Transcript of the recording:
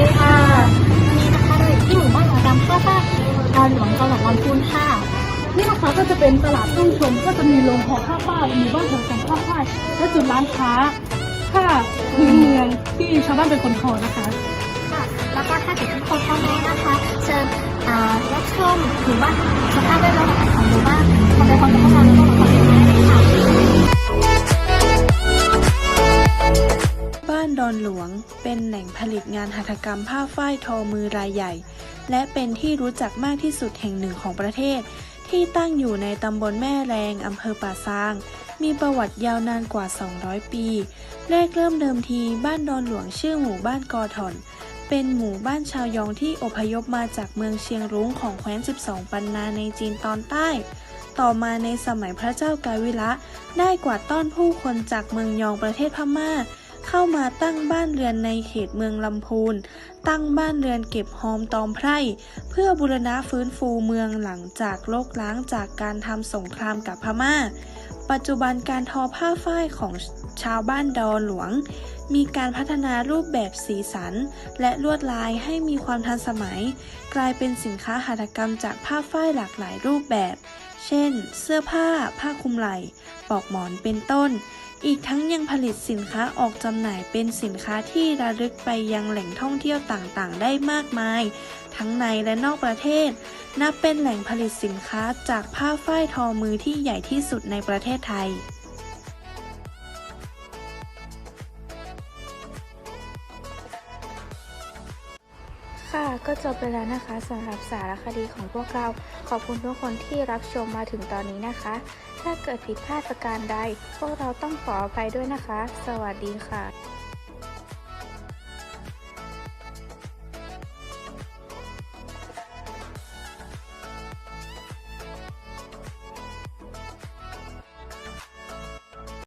ดีค่ะวันนี้นะคะเราอยู่ที่หมู่บ้านอาดำข้าวป้าดอนหลวงจังหวัดลำพูนค่ะ นี่นะคะก็จะเป็นตลาดต้นชมก็จะมีโรงหอผ้าป้าหมู่บ้านแถวสังผ้าป้าและจุดร้านค้าผ้าพื้นเมืองที่ชาวบ้านเป็นคนทอนะคะค่ะแล้วก็ถ้าเกิดทุกคนพร้อมแล้วนะคะเชิญอ่ารับชมหมู่บ้านสภาพแวดล้อม ดอนหลวง เป็นแหล่งผลิตงานหัตถกรรมผ้าฝ้ายทอมือรายใหญ่ และเป็นที่รู้จักมากที่สุดแห่งหนึ่งของประเทศ ที่ตั้งอยู่ในตำบลแม่แรงอำเภอป่าซาง มีประวัติยาวนานกว่า 200 ปี แรกเริ่มเดิมทีบ้านดอนหลวงชื่อหมู่บ้านกอถอน เป็นหมู่บ้านชาวยองที่อพยพมาจากเมืองเชียงรุ้งของแคว้น 12 ปันนาในจีนตอนใต้ต่อมาในสมัยพระเจ้ากาวิระได้กวาดต้อนผู้คนจากเมืองยองประเทศพม่า เข้ามาตั้งบ้านเรือนในเขตเมืองลำพูน ตั้งบ้านเรือนเก็บหอมตอมไพร่ เพื่อบูรณะฟื้นฟูเมืองหลังจากโลกล้างจากการทำสงครามกับพม่า ปัจจุบันการทอผ้าฝ้ายของชาวบ้านดอนหลวง มีการพัฒนารูปแบบสีสัน และลวดลายให้มีความทันสมัย กลายเป็นสินค้าหัตถกรรมจากผ้าฝ้ายหลากหลายรูปแบบ เช่น เสื้อผ้า ผ้าคลุมไหล่ปลอกหมอนเป็นต้น อีกทั้งยังผลิตสินค้าออกจำหน่ายเป็นสินค้าที่ระลึกไปยังแหล่งท่องเที่ยวต่างๆ ได้มากมาย ทั้งในและนอกประเทศ นับเป็นแหล่งผลิตสินค้าจากผ้าฝ้ายทอมือที่ใหญ่ที่สุดในประเทศไทย ค่ะ ก็จบไปแล้วนะคะสำหรับสารคดีของพวกเรา ขอบคุณทุกคนที่รับชมมาถึงตอนนี้นะคะ ถ้าเกิดผิดพลาดประการใด พวกเราต้องขออภัยด้วยนะคะ สวัสดีค่ะ